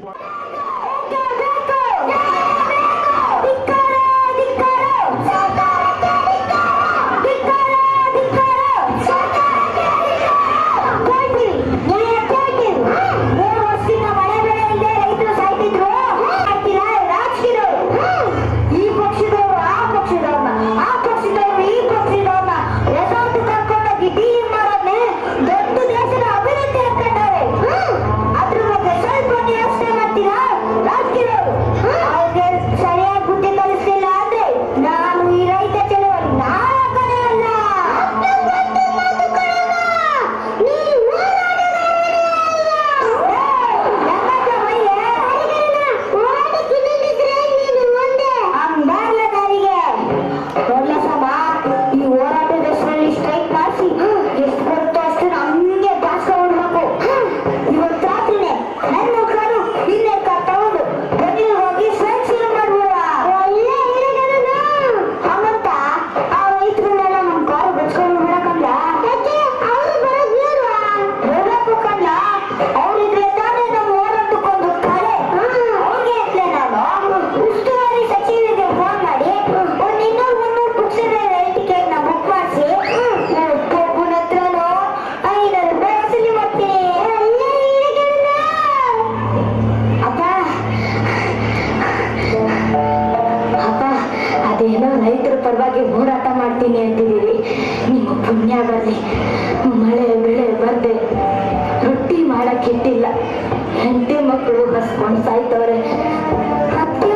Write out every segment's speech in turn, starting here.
ಈ ಹೆಂಡತಿ ಮಕ್ಕಳು ಹಸ್ಕೊಂಡು ಸಾಯ್ತವ್ರೆ. ಅತ್ತೆ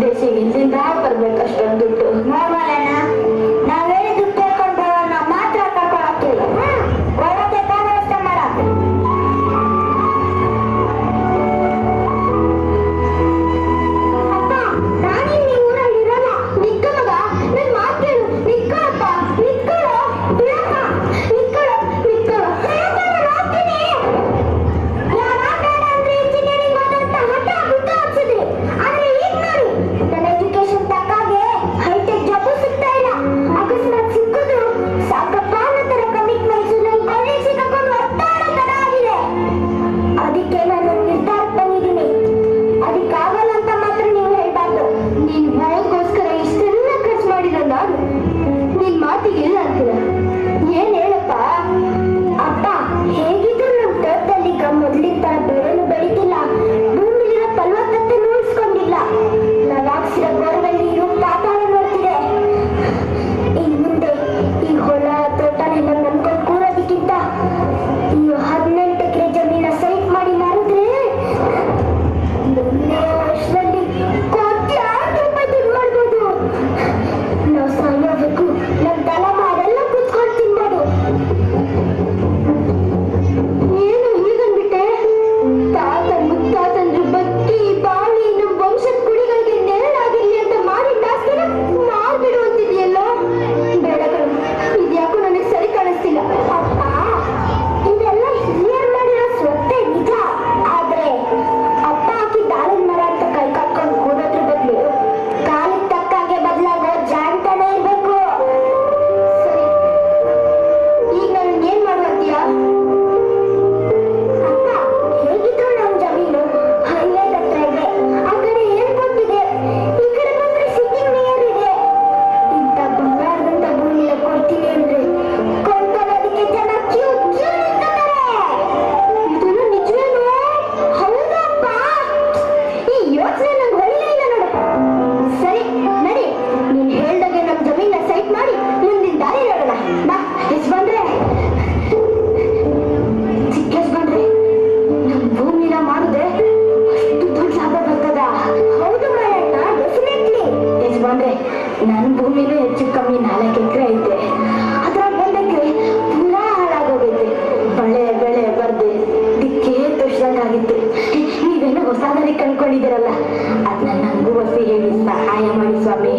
presentation isn't that ಸಂಸಾರದಲ್ಲಿ ಕಂಡ್ಕೊಂಡಿದ್ದೀರಲ್ಲ ಅದನ್ನ ನನಗೂ ಒಸಿ ಹೇಳಿ ಸಹಾಯ ಮಾಡಿ ಸ್ವಾಮಿ.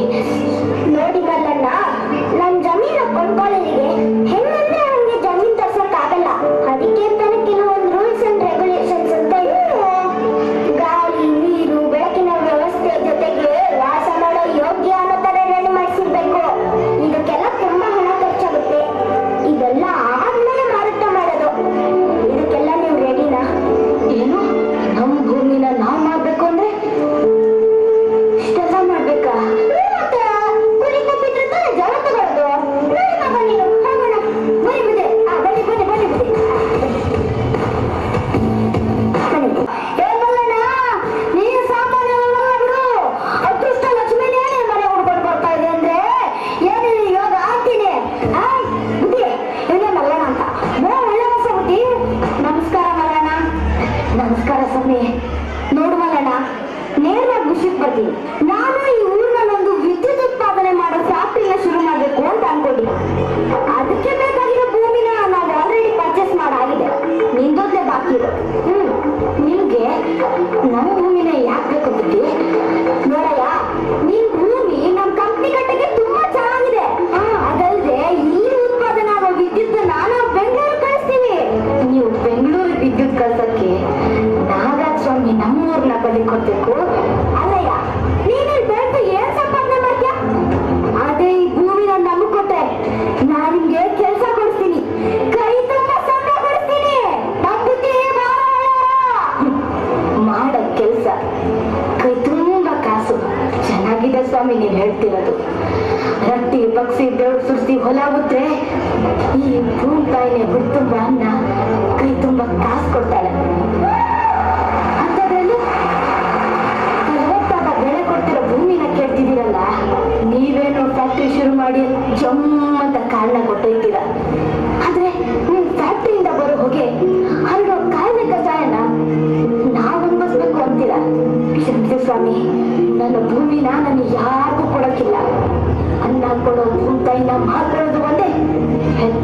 ನಾನು ಈ ಊರಿನಲ್ಲಿ ಒಂದು ವಿದ್ಯುತ್ ಉತ್ಪಾದನೆ ಮಾಡೋ ಫ್ಯಾಕ್ಟ್ರಿನ ಶುರು ಮಾಡಬೇಕು ಅಂತ ಅನ್ಕೊಂಡಿದ್ದೀನಿ ಅದಕ್ಕೆ ಬೇಕಾಗಿರೋ ಭೂಮಿನ ನಾವು ಆಲ್ರೆಡಿ ಪರ್ಚೇಸ್ ಮಾಡಾಗಿದೆ. ನಿಂದೊಂದೇ ಬಾಕಿ ಇದೆ. ಹ್ಮ್, ನಿಮ್ಗೆ ನಮ್ಮ ಭೂಮಿನ ಯಾಕೆ ಬೇಕು ಬಿಟ್ಟಿ ನೋಡಯ್ಯ, ನಿಮ್ ಭೂಮಿ ನಮ್ ಕಂಪ್ನಿ ಕಟ್ಟಕ್ಕೆ ತುಂಬಾ ಚೆನ್ನಾಗಿದೆ. ಅದಲ್ಲದೆ ಈ ಉತ್ಪಾದನೆ ಆಗೋ ವಿದ್ಯುತ್ ನಾನು ಬೆಂಗಳೂರು ಕಳಿಸ್ತೀನಿ. ನೀವು ಬೆಂಗಳೂರು ವಿದ್ಯುತ್ ಕಳ್ಸಕ್ಕೆ ನಾಗರಾಜ ಸ್ವಾಮಿ ನಮ್ಮೂರ್ನ ಬಲಿ ಕೊಡ್ಬೇಕು. ಸ್ವಾಮಿ ನೀವು ಹೇಳ್ತಿರೋದು. ರಟ್ಟಿ ಪಕ್ಷಿ ಬೆವ್ರು ಸುರಿಸಿ ಹೊಲ ಉದ್ರೆ ಈ ಭೂಮಿ ತಾಯಿನೇ ಹುಡ್ತುಂಬ ಅನ್ನ ಕೈ ತುಂಬ ಕಾಸು ಕೊಡ್ತಾಳೆ. ಅಂಥದ್ರಲ್ಲಿ ಫಲವತ್ತಾದ ಬೆಳೆ ಕೊಡ್ತಿರೋ ಭೂಮಿನ ಕೇಳ್ತಿದ್ದೀರಲ್ಲ, ನೀವೇನು ಫ್ಯಾಕ್ಟ್ರಿ ಶುರು ಮಾಡಿ ಜಮ್ಮ ಅಂತ ಕಾರಣ ಕೊಟ್ಟೈತೀರ